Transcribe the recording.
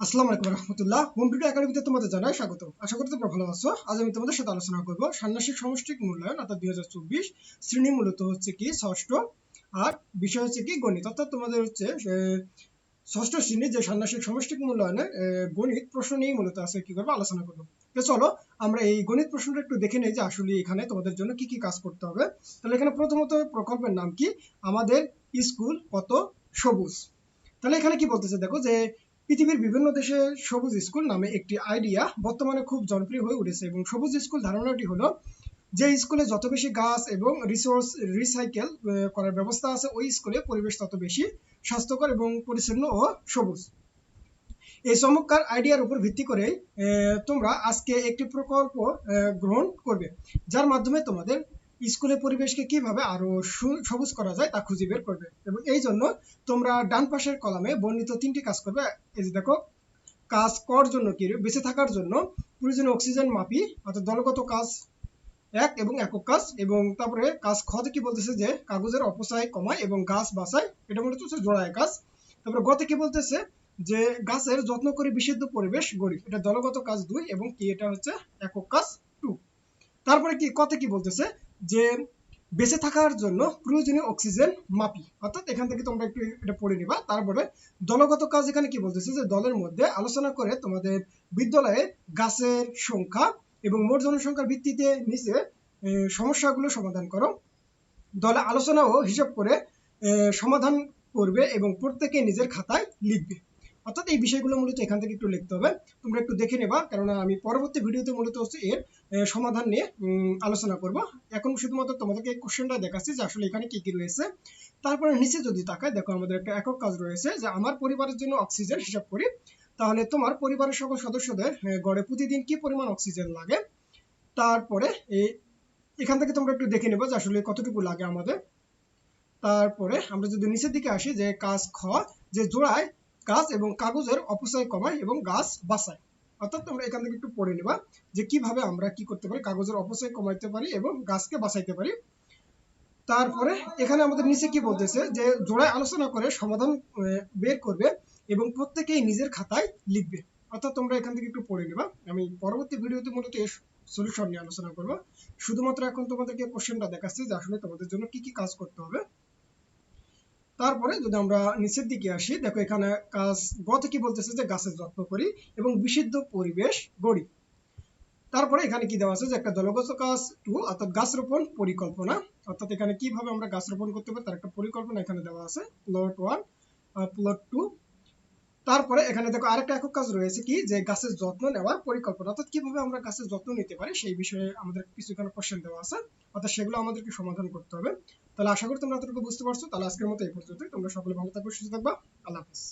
আসসালামু আলাইকুম রহমতুল্লাহ। Home video একাডেমিতে তোমাদের জানাই স্বাগত। আশা করি তোমরা ভালো আছো। আজ আমি তোমাদের সাথে আলোচনা করব ষান্মাসিক সমষ্টিক মূল্যায়ন, অর্থাৎ দুই হাজার চব্বিশ শ্রেণি মূলত হচ্ছে কি ষষ্ঠ, আর বিষয় হচ্ছে কি গণিত। অর্থাৎ তোমাদের হচ্ছে ষষ্ঠ শ্রেণির যে ষান্মাসিক সমষ্টিক মূল্যায়নের গণিত প্রশ্ন নিয়ে মূলত আজকে কি করব আলোচনা করব। তো চলো, আমরা এই গণিত প্রশ্নটা একটু দেখে নেই যে আসলে এখানে তোমাদের জন্য কি কি কাজ করতে হবে। তাহলে এখানে প্রথমত প্রকল্পের নাম কি? আমাদের স্কুল কত সবুজ। তাহলে এখানে কি বলতেছে? দেখো যে পৃথিবীর বিভিন্ন দেশে সবুজ স্কুল নামে একটি আইডিয়া বর্তমানে খুব জনপ্রিয় হয়ে উঠেছে এবং সবুজ স্কুল ধারণাটি হলো যে স্কুলে যত বেশি গাছ এবং রিসোর্স রিসাইকেল করার ব্যবস্থা আছে, ওই স্কুলে পরিবেশ তত বেশি স্বাস্থ্যকর এবং পরিচ্ছন্ন ও সবুজ। এই চমৎকার আইডিয়ার উপর ভিত্তি করে তোমরা আজকে একটি প্রকল্প গ্রহণ করবে, যার মাধ্যমে তোমাদের স্কুলের পরিবেশকে কীভাবে আরও সবুজ করা যায় তা খুঁজে বের করবে। এবং এই জন্য তোমরা ডান পাশের কলামে বর্ণিত তিনটি কাজ করবে। এই যে দেখো, কাজ করার জন্য কি বেঁচে থাকার জন্য প্রয়োজনীয় অক্সিজেন মাপি, অর্থাৎ দলগত কাজ এক এবং একক কাজ, এবং তারপরে কাজ খতে কি বলতেছে যে কাগজের অপচয় কমায় এবং গাছ বাঁচায়, এটা মূলত হচ্ছে জোড়ায় কাজ। তারপরে গতে কি বলতেছে যে গাছের যত্ন করে বিশুদ্ধ পরিবেশ গড়ি, এটা দলগত কাজ দুই এবং কি, এটা হচ্ছে একক কাজ টু। তারপরে কি, কতে কি বলতেছে? যে বেঁচে থাকার জন্য প্রয়োজনীয় অক্সিজেন মাপি। অর্থাৎ এখান থেকে তোমরা একটু এটা পড়ে নিবা। তারপরে দলগত কাজ এখানে কি বলতেছে যে, দলের মধ্যে আলোচনা করে তোমাদের বিদ্যালয়ে গাছের সংখ্যা এবং মোট জনসংখ্যার ভিত্তিতে নিচে সমস্যাগুলো সমাধান করো। দলে আলোচনা ও হিসাব করে সমাধান করবে এবং প্রত্যেকে নিজের খাতায় লিখবে। অর্থাৎ এই বিষয়গুলো মূলত এখান থেকে একটু লিখতে হবে। তোমরা একটু দেখে নেবা, কেননা আমি পরবর্তী ভিডিওতে মূলত হচ্ছে এর সমাধান নিয়ে আলোচনা করব। এখন শুধুমাত্র তোমাদেরকে এই কোশ্চেনটা দেখাচ্ছি যে আসলে এখানে কি কি রয়েছে। তারপরে নিচে যদি তাকায়, দেখো আমাদের একটা একক কাজ রয়েছে যে আমার পরিবারের জন্য অক্সিজেন হিসাব করি। তাহলে তোমার পরিবারের সকল সদস্যদের গড়ে প্রতিদিন কি পরিমাণ অক্সিজেন লাগে? তারপরে এই এখান থেকে তোমরা একটু দেখে নেব যে আসলে কতটুকু লাগে আমাদের। তারপরে আমরা যদি নিচের দিকে আসি যে কাজ খ, যে জোড়ায় গাছ এবং কাগজের অপচয় কমায় এবং গাছ বাঁচায়। অর্থাৎ তোমরা এখান থেকে একটু পড়ে নেবা যে কীভাবে আমরা কি করতে পারি, কাগজের অপচয় কমাইতে পারি এবং গাছকে বাঁচাইতে পারি। তারপরে এখানে আমাদের নিচে কি বলতেছে যে জোড়ায় আলোচনা করে সমাধান বের করবে এবং প্রত্যেকেই নিজের খাতায় লিখবে। অর্থাৎ তোমরা এখান থেকে একটু পড়ে নেবা। আমি পরবর্তী ভিডিওতে মূলত এর সলিউশন নিয়ে আলোচনা করব। শুধুমাত্র এখন তোমাদেরকে কোশ্চেনটা দেখাচ্ছি যে আসলে তোমাদের জন্য কি কি কাজ করতে হবে। তারপরে যদি আমরা নিচের দিকে আসি, দেখো এখানে কাজ গ থেকে বলতেছে যে গাছের যত্ন করি এবং বিশুদ্ধ পরিবেশ গড়ি। তারপরে এখানে কি দেওয়া আছে যে একটা দলগত কাজ টু অর্থাৎ গাছ রোপণ পরিকল্পনা। অর্থাৎ এখানে কীভাবে আমরা গাছ রোপণ করতে পারি তার একটা পরিকল্পনা এখানে দেওয়া আছে প্লট ওয়ান প্লট টু তারপরে এখানে দেখো আরেকটা একক কাজ রয়েছে কি যে গাছের যত্ন নেওয়ার পরিকল্পনা। অর্থাৎ কীভাবে আমরা গাছের যত্ন নিতে পারি সেই বিষয়ে আমাদের কিছু এখানে কোশ্চেন দেওয়া আছে। অর্থাৎ সেগুলো আমাদেরকে সমাধান করতে হবে। তাহলে আশা করি তোমরা এতটুকু বুঝতে পারছ। তাহলে আজকের মতো এই পর্যন্তই। তোমরা সকলে ভালো থাকবে, সুস্থ থাকবা। আল্লাহ হাফিজ।